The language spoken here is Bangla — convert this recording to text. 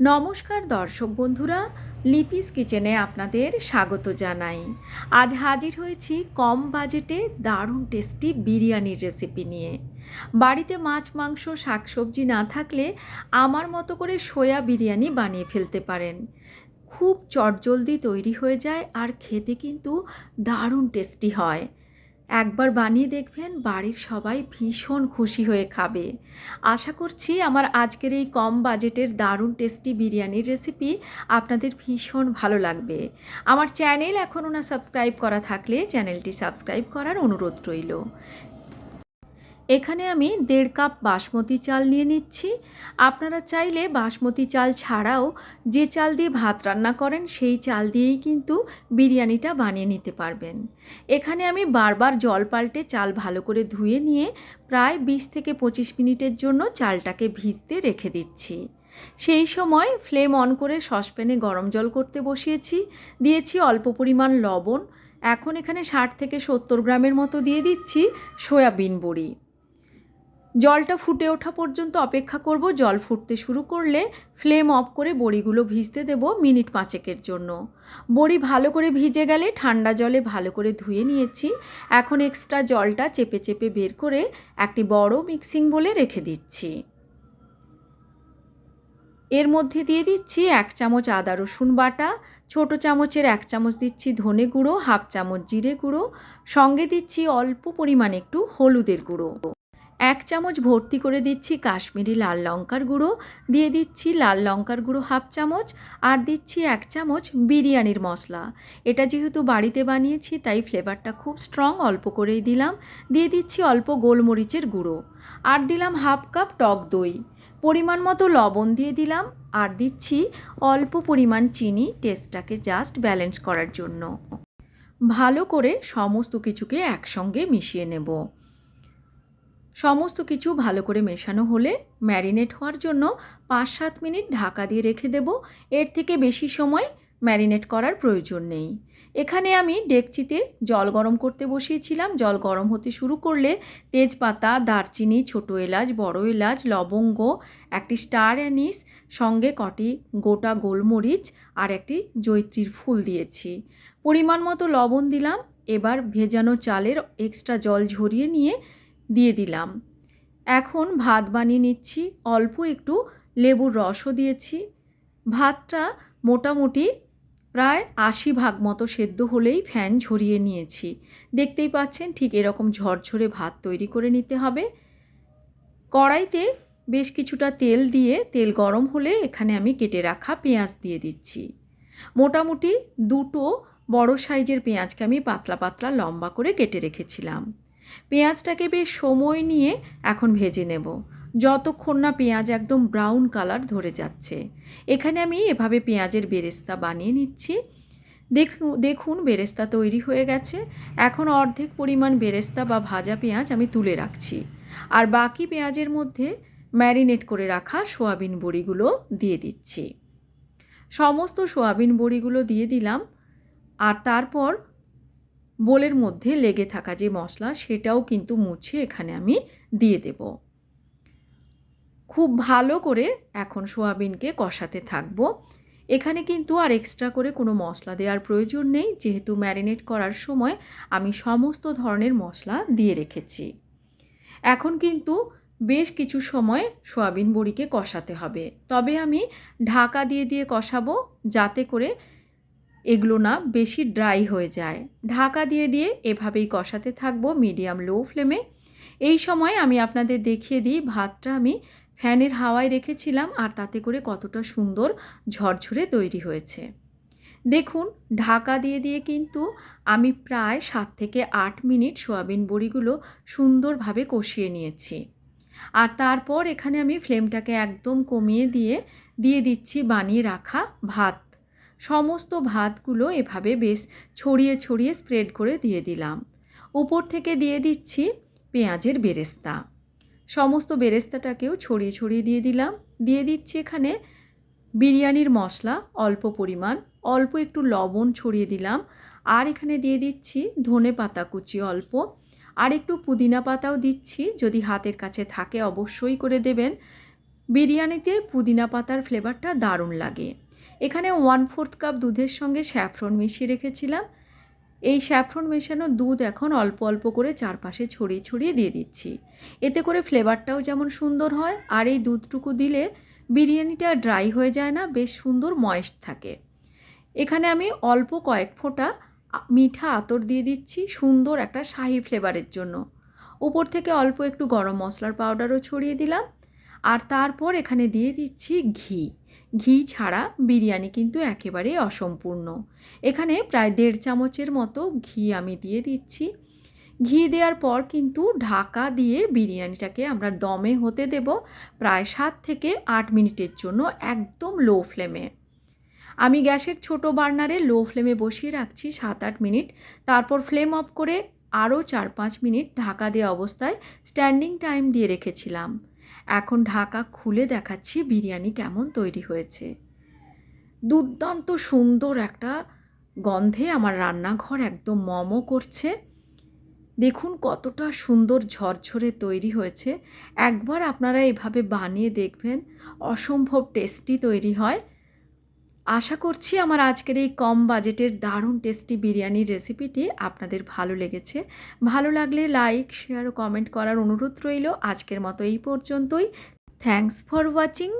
নমস্কার দর্শক বন্ধুরা, লিপিস কিচেনে আপনাদের স্বাগত জানাই। আজ হাজির হয়েছি কম বাজেটে দারুণ টেস্টি বিরিয়ানির রেসিপি নিয়ে। বাড়িতে মাছ, মাংস, শাকসবজি না থাকলে আমার মতো করে সোয়া বিরিয়ানি বানিয়ে ফেলতে পারেন। খুব চটজলদি তৈরি হয়ে যায় আর খেতে কিন্তু দারুণ টেস্টি হয়। একবার বানিয়ে দেখবেন বাড়ির সবাই ভীষণ খুশি হয়ে খাবে। আশা করছি আমার আজকের এই কম বাজেটের দারুণ টেস্টি বিরিয়ানির রেসিপি আপনাদের ভীষণ ভালো লাগবে। আমার চ্যানেল এখনও না সাবস্ক্রাইব করা থাকলে চ্যানেলটি সাবস্ক্রাইব করার অনুরোধ রইল। এখানে আমি দেড় কাপ বাসমতি চাল নিয়ে নিচ্ছি। আপনারা চাইলে বাসমতি চাল ছাড়াও যে চাল দিয়ে ভাত রান্না করেন, সেই চাল দিয়েই কিন্তু বিরিয়ানিটা বানিয়ে নিতে পারবেন। এখানে আমি বারবার জল পাল্টে চাল ভালো করে ধুয়ে নিয়ে প্রায় বিশ থেকে পঁচিশ মিনিটের জন্য চালটাকে ভিজতে রেখে দিচ্ছি। সেই সময় ফ্লেম অন করে সসপ্যানে গরম জল করতে বসিয়েছি। দিয়েছি অল্প পরিমাণ লবণ। এখন এখানে ষাট থেকে সত্তর গ্রামের মতো দিয়ে দিচ্ছি সয়াবিন বড়ি। জলটা ফুটে ওঠা পর্যন্ত অপেক্ষা করব। জল ফুটতে শুরু করলে ফ্লেম অফ করে বড়িগুলো ভিজতে দেব মিনিট পাঁচেকের জন্য। বড়ি ভালো করে ভিজে গেলে ঠান্ডা জলে ভালো করে ধুয়ে নিয়েছি। এখন এক্সট্রা জলটা চেপে চেপে বের করে একটি বড় মিক্সিং বলে রেখে দিচ্ছি। এর মধ্যে দিয়ে দিচ্ছি এক চামচ আদা রসুন বাটা, ছোট চামচের এক চামচ দিচ্ছি ধনে গুঁড়ো, হাফ চামচ জিরে গুঁড়ো, সঙ্গে দিচ্ছি অল্প পরিমাণে একটু হলুদের গুঁড়ো। এক চামচ ভর্তি করে দিচ্ছি কাশ্মীরি লাল লঙ্কার গুঁড়ো, দিয়ে দিচ্ছি লাল লঙ্কার গুঁড়ো হাফ চামচ, আর দিচ্ছি এক চামচ বিরিয়ানির মশলা। এটা যেহেতু বাড়িতে বানিয়েছি, তাই ফ্লেভারটা খুব স্ট্রং অল্প করেই দিলাম। দিয়ে দিচ্ছি অল্প গোলমরিচের গুঁড়ো। আর দিলাম হাফ কাপ টক দই। পরিমাণ মতো লবণ দিয়ে দিলাম, আর দিচ্ছি অল্প পরিমাণ চিনি টেস্টটাকে জাস্ট ব্যালেন্স করার জন্য। ভালো করে সমস্ত কিছুকে একসঙ্গে মিশিয়ে নেব। সমস্ত কিছু ভালো করে মেশানো হলে ম্যারিনেট হওয়ার জন্য পাঁচ সাত মিনিট ঢাকা দিয়ে রেখে দেব। এর থেকে বেশি সময় ম্যারিনেট করার প্রয়োজন নেই। এখানে আমি ডেকচিতে জল গরম করতে বসিয়েছিলাম। জল গরম হতে শুরু করলে তেজপাতা, দারচিনি, ছোটো এলাচ, বড় এলাচ, লবঙ্গ, একটি স্টার অ্যানিস, সঙ্গে কটি গোটা গোলমরিচ আর একটি জৈত্রীর ফুল দিয়েছি। পরিমাণ মতো লবণ দিলাম। এবার ভেজানো চালের এক্সট্রা জল ঝরিয়ে নিয়ে দিয়ে দিলাম। এখন ভাত বানিয়ে নিচ্ছি, অল্প একটু লেবুর রসও দিয়েছি। ভাতটা মোটামুটি প্রায় আশি ভাগ মতো সেদ্ধ হলেই ফ্যান ঝরিয়ে নিয়েছি। দেখতেই পাচ্ছেন, ঠিক এরকম ঝরঝরে ভাত তৈরি করে নিতে হবে। কড়াইতে বেশ কিছুটা তেল দিয়ে, তেল গরম হলে এখানে আমি কেটে রাখা পেঁয়াজ দিয়ে দিচ্ছি। মোটামুটি দুটো বড় সাইজের পেঁয়াজকে আমি পাতলা পাতলা লম্বা করে কেটে রেখেছিলাম। পেঁয়াজটাকে বেশ সময় নিয়ে এখন ভেজে নেব। যতক্ষণ না পেঁয়াজ একদম ব্রাউন কালার ধরে যাচ্ছে। এখানে আমি এভাবে পেঁয়াজের বেরেস্তা বানিয়ে নিচ্ছি। দেখুন দেখুন বেরেস্তা তৈরি হয়ে গেছে। এখন অর্ধেক পরিমাণ বেরেস্তা বা ভাজা পেঁয়াজ আমি তুলে রাখছি। আর বাকি পেঁয়াজের মধ্যে ম্যারিনেট করে রাখা সোয়াবিন বড়িগুলো দিয়ে দিচ্ছি। সমস্ত সোয়াবিন বড়িগুলো দিয়ে দিলাম। আর তারপর বোলের মধ্যে লেগে থাকা যে মশলা, সেটাও কিন্তু মুছে এখানে আমি দিয়ে দেব। খুব ভালো করে এখন সোয়াবিনকে কষাতে থাকব। এখানে কিন্তু আর এক্সট্রা করে কোনো মশলা দেওয়ার প্রয়োজন নেই। যেহেতু ম্যারিনেট করার সময় আমি সমস্ত ধরনের মশলা দিয়ে রেখেছি। এখন কিন্তু বেশ কিছু সময় সোয়াবিন বড়িকে কষাতে হবে। তবে আমি ঢাকা দিয়ে দিয়ে কষাবো যাতে করে এগুলো না বেশি ড্রাই হয়ে যায়। ঢাকা দিয়ে দিয়ে এভাবেই কষাতে থাকব মিডিয়াম লো ফ্লেমে। এই সময় আমি আপনাদের দেখিয়ে দিই ভাতটা আমি ফ্যানের হাওয়ায় রেখেছিলাম আর তাতে করে কতটা সুন্দর ঝরঝরে তৈরি হয়েছে। দেখুন, ঢাকা দিয়ে দিয়ে কিন্তু আমি প্রায় সাত থেকে আট মিনিট সোয়াবিন বড়িগুলো সুন্দরভাবে কষিয়ে নিয়েছি। আর তারপর এখানে আমি ফ্লেমটাকে একদম কমিয়ে দিয়ে দিয়ে দিচ্ছি বানিয়ে রাখা ভাত। সমস্ত ভাতগুলো এভাবে বেশ ছড়িয়ে ছড়িয়ে স্প্রেড করে দিয়ে দিলাম। উপর থেকে দিয়ে দিচ্ছি পেঁয়াজের বেরেস্তা। সমস্ত বেরেস্তাটাকেও ছড়িয়ে ছড়িয়ে দিয়ে দিলাম। দিয়ে দিচ্ছি এখানে বিরিয়ানির মশলা অল্প পরিমাণ, অল্প একটু লবণ ছড়িয়ে দিলাম। আর এখানে দিয়ে দিচ্ছি ধনে পাতা কুচি অল্প। আর একটু পুদিনা পাতাও দিচ্ছি, যদি হাতের কাছে থাকে অবশ্যই করে দেবেন। বিরিয়ানিতে পুদিনা পাতার ফ্লেভারটা দারুণ লাগে। এখানে ওয়ান ফোর্থ কাপ দুধের সঙ্গে স্যাফরন মিশিয়ে রেখেছিলাম। এই স্যাফরন মেশানো দুধ এখন অল্প অল্প করে চারপাশে ছড়িয়ে ছড়িয়ে দিয়ে দিচ্ছি। এতে করে ফ্লেভারটাও যেমন সুন্দর হয়, আর এই দুধটুকু দিলে বিরিয়ানিটা ড্রাই হয়ে যায় না, বেশ সুন্দর ময়েস্ট থাকে। এখানে আমি অল্প কয়েক ফোঁটা মিঠা আতর দিয়ে দিচ্ছি, সুন্দর একটা শাহি ফ্লেভারের জন্য। উপর থেকে অল্প একটু গরম মশলার পাউডারও ছড়িয়ে দিলাম। আর তারপর এখানে দিয়ে দিচ্ছি ঘি। ঘি ছাড়া বিরিয়ানি কিন্তু একেবারেই অসম্পূর্ণ। এখানে প্রায় দেড় চামচের মতো ঘি আমি দিয়ে দিচ্ছি। ঘি দেওয়ার পর কিন্তু ঢাকা দিয়ে বিরিয়ানিটাকে আমরা দমে হতে দেব প্রায় সাত থেকে আট মিনিটের জন্য একদম লো ফ্লেমে। আমি গ্যাসের ছোট বার্নারে লো ফ্লেমে বসিয়ে রাখছি সাত আট মিনিট। তারপর ফ্লেম অফ করে আরও চার পাঁচ মিনিট ঢাকা দেওয়া অবস্থায় স্ট্যান্ডিং টাইম দিয়ে রেখেছিলাম। এখন ঢাকা খুলে দেখাচ্ছি বিরিয়ানি কেমন তৈরি হয়েছে। দুর্দান্ত সুন্দর একটা গন্ধে আমার রান্নাঘর একদম মমো করছে। দেখুন কতটা সুন্দর ঝরঝরে তৈরি হয়েছে। একবার আপনারা এভাবে বানিয়ে দেখবেন, অসম্ভব টেস্টি তৈরি হয়। আশা করছি আমার আজকের এই কম বাজেটের দারুণ টেস্টি বিরিয়ানির রেসিপিটি আপনাদের ভালো লেগেছে। ভালো লাগলে লাইক, শেয়ার ও কমেন্ট করার অনুরোধ রইল। আজকের মতো এই পর্যন্তই। Thanks for watching